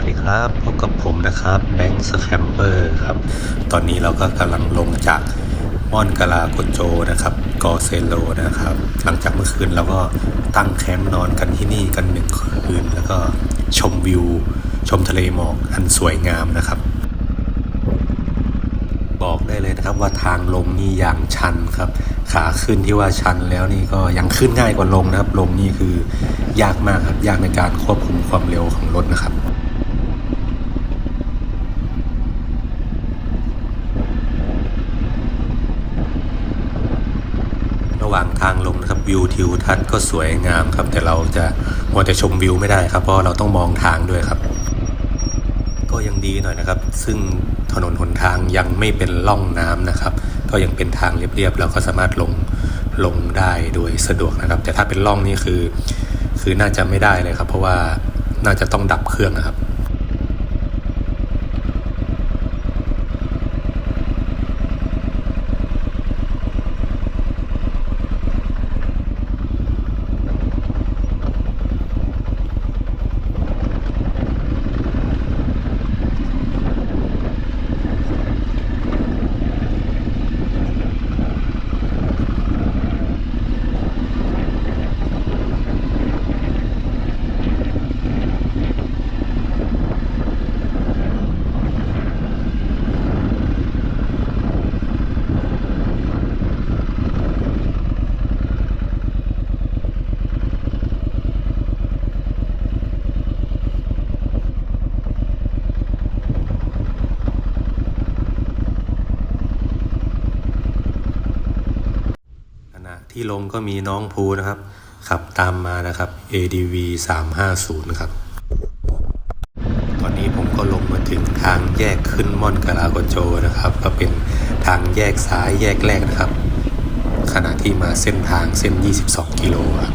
วัสดีครับพบกับผมนะครับแบงค์สแคมเปอร์ครับ ตอนนี้เราก็กำลังลงจากม่อนกาลาโกโจนะครับกอเซโลนะครับ หลังจากเมื่อคืนเราก็ตั้งแคมป์นอนกันที่นี่กันหนึ่งคืน แล้วก็ชมวิว ชมทะเลหมอกอันสวยงามนะครับ บอกได้เลยนะครับว่าทางลงนี่อย่างชันครับ ขาขึ้นที่ว่าชันแล้วนี่ก็ยังขึ้นง่ายกว่าลงนะครับ ลงนี่คือยากมากครับ ยากในการควบคุมความเร็วของรถนะครับ ระหว่าง ทางลงนะครับวิวทิวทัศน์ก็สวยงามครับ แต่เราจะมัวแต่ชมวิวไม่ได้ครับ เพราะเราต้องมองทางด้วยครับ ก็ยังดีหน่อยนะครับ ซึ่งถนนหนทางยังไม่เป็นล่องน้ำนะครับ ก็ยังเป็นทางเรียบๆเราก็สามารถลงลงได้โดยสะดวกนะครับ แต่ถ้าเป็นล่องนี่คือ คือน่าจะไม่ได้เลยครับ เพราะว่าน่าจะต้องดับเครื่องนะครับ ลงก็มีน้องภูนะครับ ขับตามมานะครับ ADV 350นะครับ ตอนนี้ผมก็ลงมาถึงทางแยกขึ้นม่อนกาลาโกโจนะครับ ก็เป็นทางแยกซ้ายแยกแรกนะครับ ขณะที่มาเส้นทางเส้น 22 กิโลครับ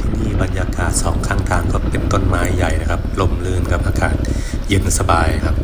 ที่นี่บรรยากาศสองข้างทางก็เป็นต้นไม้ใหญ่นะครับ ลมลื่นครับอากาศเย็น สบายครับ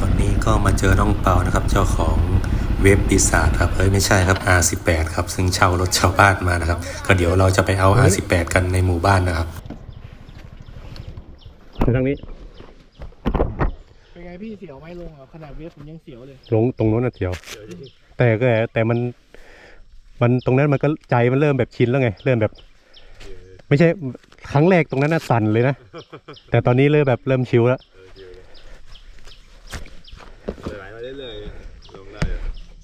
ตอนนี้ก็มาเจอน้องเปานะครับ เจ้าของ เว็บปีศาจครับเอ้ยไม่ใช่ครับ R18 ครับซึ่งเช่ารถชาวบ้านมานะครับ ก็เดี๋ยวเราจะไปเอา R18 กันในหมู่บ้านนะครับทางนี้ เป็นไงพี่เสียวไหมลงอะขนาดเวฟผมยังเสียวเลยลงตรงโน้นนะเดียว แต่ก็แต่มัน มันตรงนั้นมันก็ใจมันเริ่มแบบชินแล้วไง เริ่มแบบ ไม่ใช่ครั้งแรกตรงนั้นน่ะสั่นเลยนะ แต่ตอนนี้เริ่มแบบเริ่มชิลแล้ว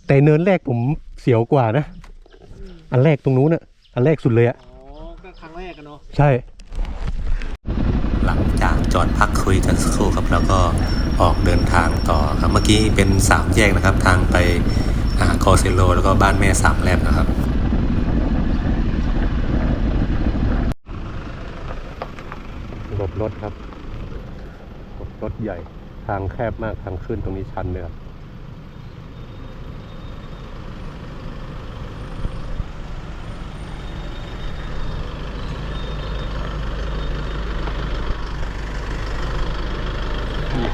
แต่เนินแรกผมเสียวกว่านะ อันแรกตรงนู้นอะอันแรกสุดเลยอะอ๋อก็ครั้งแรกกันเนาะใช่ หลังจากจอดพักคุยกันสักครู่ครับแล้วก็ออกเดินทางต่อครับเมื่อกี้เป็นสามแยกนะครับ ทางไปอาคอเซโลแล้วก็บ้านแม่สามแลบนะครับ หลบรถครับบรถใหญ่ทางแคบมากทางขึ้นตรงนี้ชันเลยครับ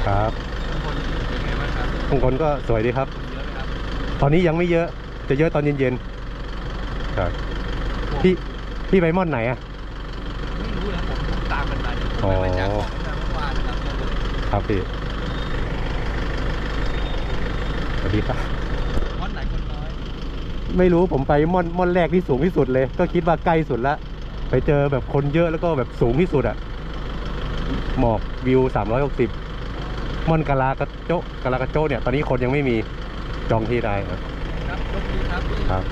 ครับข้างบนก็สวยดีครับ ตอนนี้ยังไม่เยอะ จะเยอะตอนเย็นๆครับพี่พี่ไปม่อนไหนอะไม่รู้นะผมผมตามมันไปผมอ๋อไปแจกของตั้งแต่เมื่อวานนะครับก็เลยครับพี่สวัสดีครับวันไหนคนน้อย ไม่รู้ผมไปม่อนม่อนแรกที่สูงที่สุดเลย ก็คิดว่าใกล้สุดละไปเจอแบบคนเยอะแล้วก็แบบสูงที่สุดอะหมอกวิว360ม่อ นกะลากระโจะกะลากระโจะเนี่ย ตอนนี้คนยังไม่มีจองที่ได้ครับ ครับโชคดีครับพี่ ครับ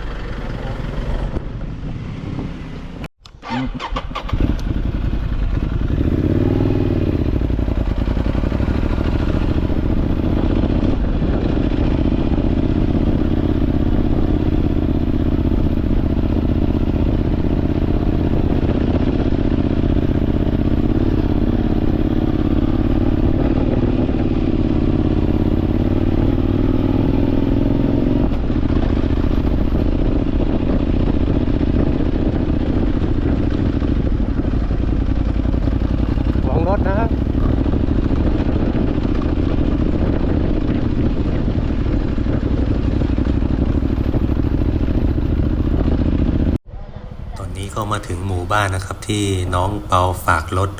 ก็มาถึงหมู่บ้านนะครับ ที่น้องเปาฝากรถ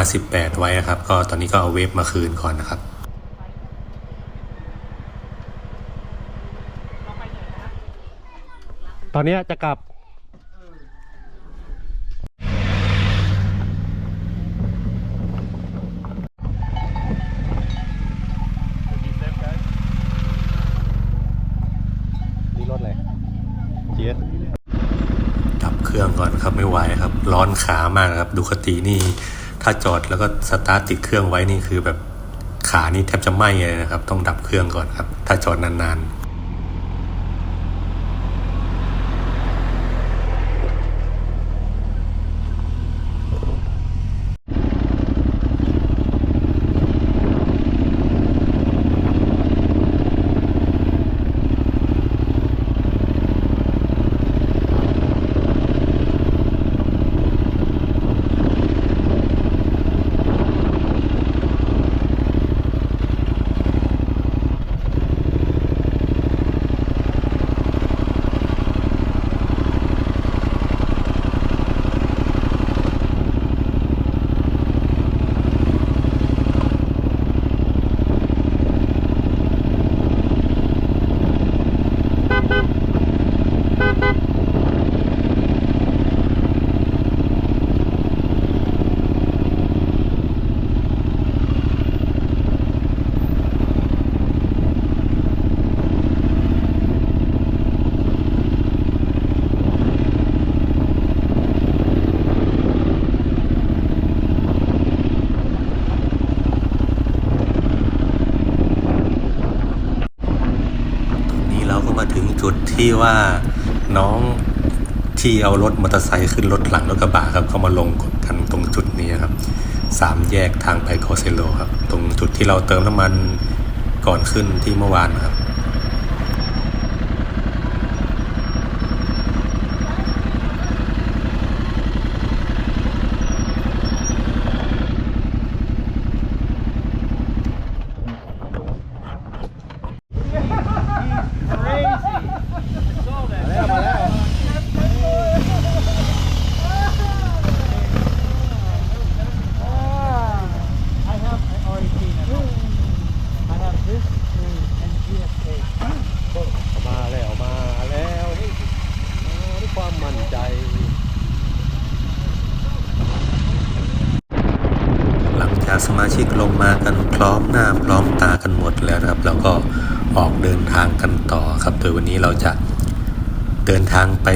R18 ไว้นะครับ ก็ตอนนี้ก็เอาเวฟมาคืนก่อนนะครับตอนนี้จะกลับ นี่รถอะไรเจี๊ย ดับเค รื่องก่อนครับไม่ไหวครับ ร้อนขามากครับดูคตินี่ ถ้าจอดแล้วก็สตาร์ทติดเครื่องไว้นี่คือแบบขานี่แทบจะไหม้เลยนะครับ ต้องดับเครื่องก่อนครับ ถ้าจอดนานๆ ตอนนี้เราก็มาถึงจุด ที่ว่าน้องที่เอารถมอเตอร์ไซค์ขึ้นรถหลังรถกระบะครับเขามาลงกันตรงจุดนี้ครับสามแยกทางไปโคเซโลครับ ตรงจุดที่เราเติมน้ำมันก่อนขึ้นที่เมื่อวานครับ I have already seen it I have this and GSK มาแล้วมาแล้วมาด้วยความมั่นใจ หลังจากสมา ชิกลงมากันพร้อมหน้าพร้อมตากันหมดแล้วนะครับ แล้วก็ออกเดินทางกันต่อครับ โดยวันนี้เราจะเดินทางไป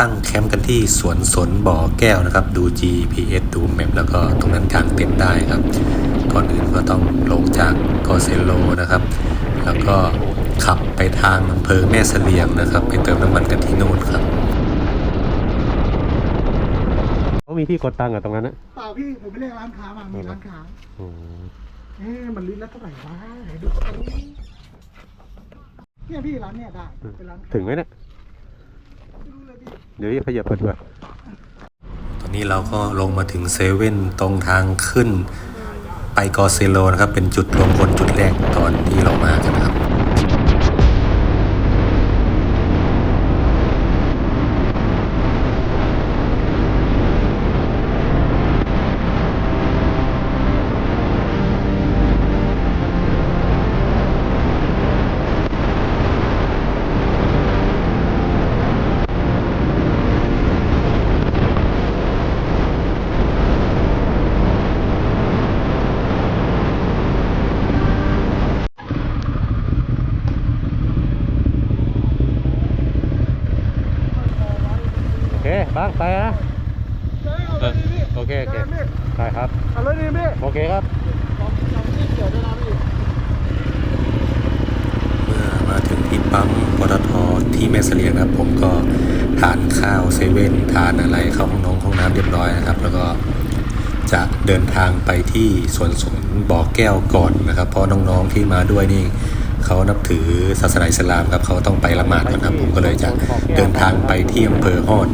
ตั้งแคมป์กันที่สวนสนบ่อแก้วนะครับ ดู GPS ดูแมพแล้วก็ตรงนั้นกางเต็นท์ได้ครับ ก่อนอื่นก็ต้องลงจากกอเซโลนะครับ แล้วก็ขับไปทางอำเภอแม่เสลียงนะครับ ไปเติมน้ำมันกันที่นู่นครับ เขา มีที่กดตังค์อะตรงนั้นนะเปล่าพี่ผมไปเรียกร้านค้ามามีร้านค้าอืมเอ๊ะมันลิตรละเท่าไหร่วะไหนดูกันเนี่ยพี่ร้านเนี่ยได้เป็นร้านค้าถึงไหมเนี่ยไม่รู้เลยพี่เดี๋ยวขยับกันด้วยตอนนี้เราก็ลงมาถึงเซเว่นตรงทางขึ้น ไปกอเซโลนะครับ เป็นจุดรวมพลจุดแรกตอนที่เรามากันนะครับ โอเคบ้างไปนะเออโอเค โอเคได้ครับ เอาเลยดีพี่ โอเคครับ ลองลองที่เกี่ยวด้วยนะพี่ เมื่อมาถึงที่ปั๊มปตทที่แม่เสลียงนะครับ ผมก็ทานข้าวเซเว่นทานอะไรเข้าห้องน้องห้องน้ำเรียบร้อยนะครับ แล้วก็จะ เดินทางไปที่สวนสนบ่อแก้วก่อนนะครับ เพราะน้องๆที่มาด้วยนี่เขานับถือศาสนาอิสลามครับเขาต้องไปละหมาดก่อนครับ ผมก็เลยจะเดินทางไปที่อำเภอฮอด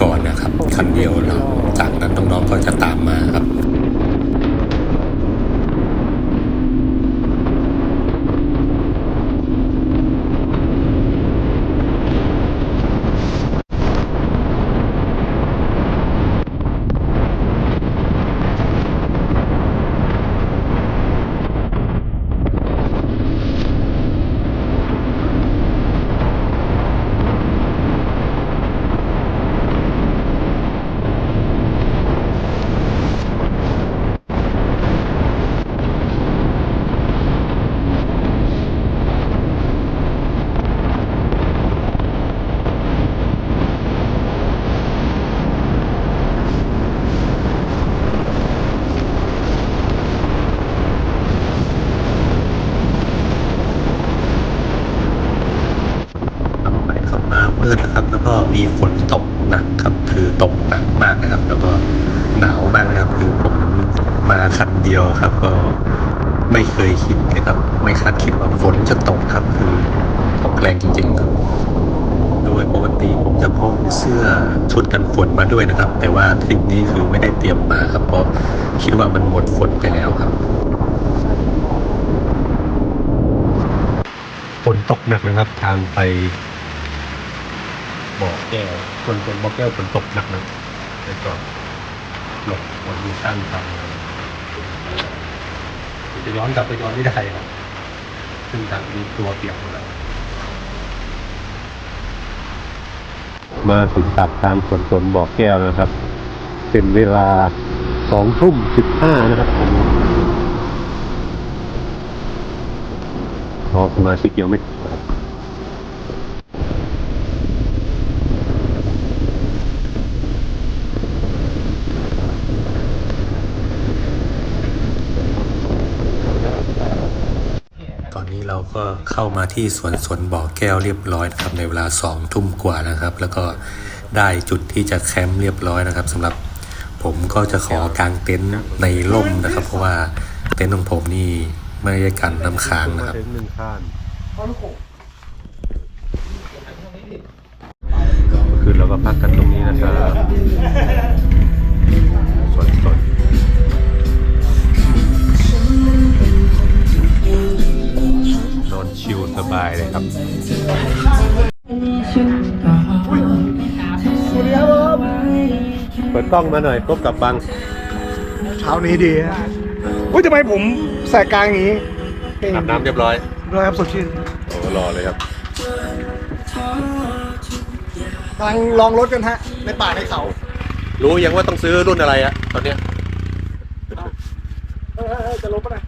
ก่อนนะครับ คันเดียวแล้วจากนั้นน้องๆก็จะตามมาครับ ขับไปขับมามืดนะครับ แล้วก็มีฝนตกหนักครับ คือ ตกหนักมากนะครับ แล้วก็หนาวมากนะครับ คือผมมาคันเดียวครับ ก็ไม่เคยคิดนะครับ ไม่คาดคิดว่าฝนจะตกครับ คือตกแรงจริงๆครับโดยปกติผมจะพกเสื้อชุดกันฝนมาด้วยนะครับ แต่ว่าทริปนี้คือไม่ได้เตรียมมาครับ เพราะคิดว่ามันหมดฝนไปแล้วครับฝนตกหนักนะครับ ทางไป บ่อแก้วส่วนเป็นบ่อแก้วฝนตกหนักนะแล้วก็หลบฝนอยู่ข้างทางจะย้อนกลับไปย้อนไม่ได้ครับ ซึ่งทางนี้ตัวเปียกหมดแล้วมาถึงปากทางสวนสนบ่อแก้วนะครับ เป็นเวลาสองทุ่มสิบห้านะครับผมรอสมาชิกยังไม่ถึงครับ ตอนนี้เรา ก็เข้ามาที่สวนสนบ่อแก้วเรียบร้อยนะครับในเวลาสองทุ่มกว่านะครับ แล้วก็ได้จุดที่จะแคมป์เรียบร้อยนะครับสำหรับผมก็จะขอกางเต็นท์ในร่มนะครับ เพราะว่าเต็นท์ของผมนี่ไม่ได้กันน้ำค้างนะครับคือเราก็พักกันตรงนี้นะครับ สบายเลยครับสวัสดีครับผมเปิดกล้องมาหน่อยพบกับบังเช้านี้ดีฮะอุ้ยทำไมผมใส่กลางอย่างนี้เก่งอาบน้ำเรียบร้อยด้วยครับสดชื่นโอ้รอเลยครับกำลังลองรถกันฮะ ในป่าในเขา รู้ยังว่าต้องซื้อรุ่นอะไรอะตอนเนี้ยเออเออเออจะลบปะนะ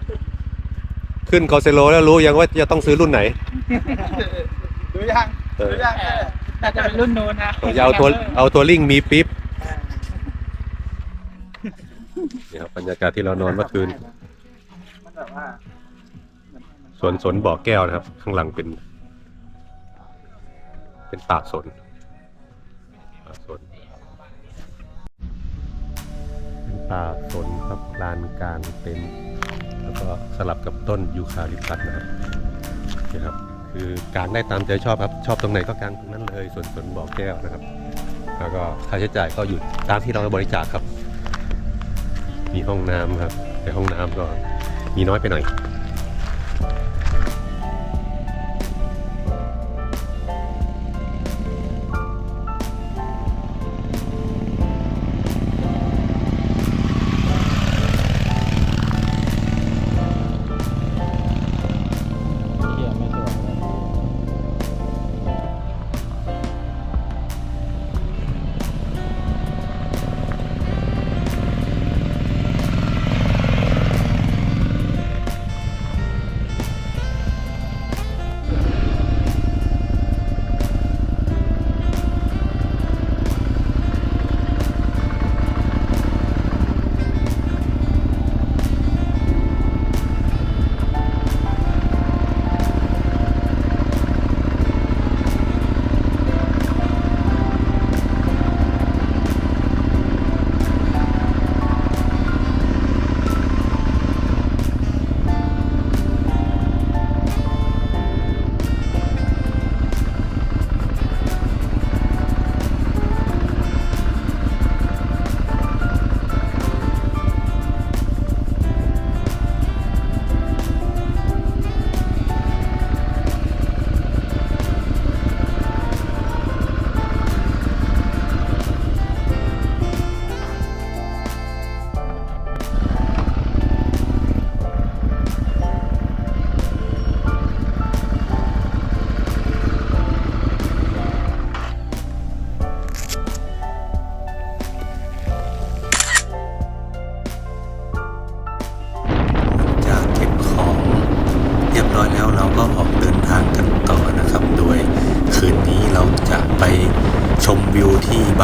ขึ้นคอเซโลแล้วรู้ยังว่าจะต้องซื้อรุ่นไหน ดูยังเออ ดูยังเออน่าจะเป็นรุ่นนู้นนะจะเอาตัวเอาตัวลิงมีปิ๊บนี่ครับบรรยากาศที่เรานอนเมื่อคืนมันแบบว่าสวนสนบ่อแก้วนะครับ ข้างหลังเป็น เป็นป่าสนป่าสนป่าสนครับลานกลางเต็นท์แล้ว ก็สลับกับต้นยูคาลิปตัสนะครับนี่ครับ คือกางได้ตามใจชอบครับ ชอบตรงไหนก็กางตรงนั้นเลย ส่วนสวนบ่อแก้วนะครับ แล้วก็ค่าใช้จ่ายก็อยู่ตามที่เราบริจาคครับ มีห้องน้ำครับ แต่ห้องน้ำก็มีน้อยไปหน่อย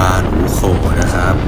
ที่บาหนูโขนะครับ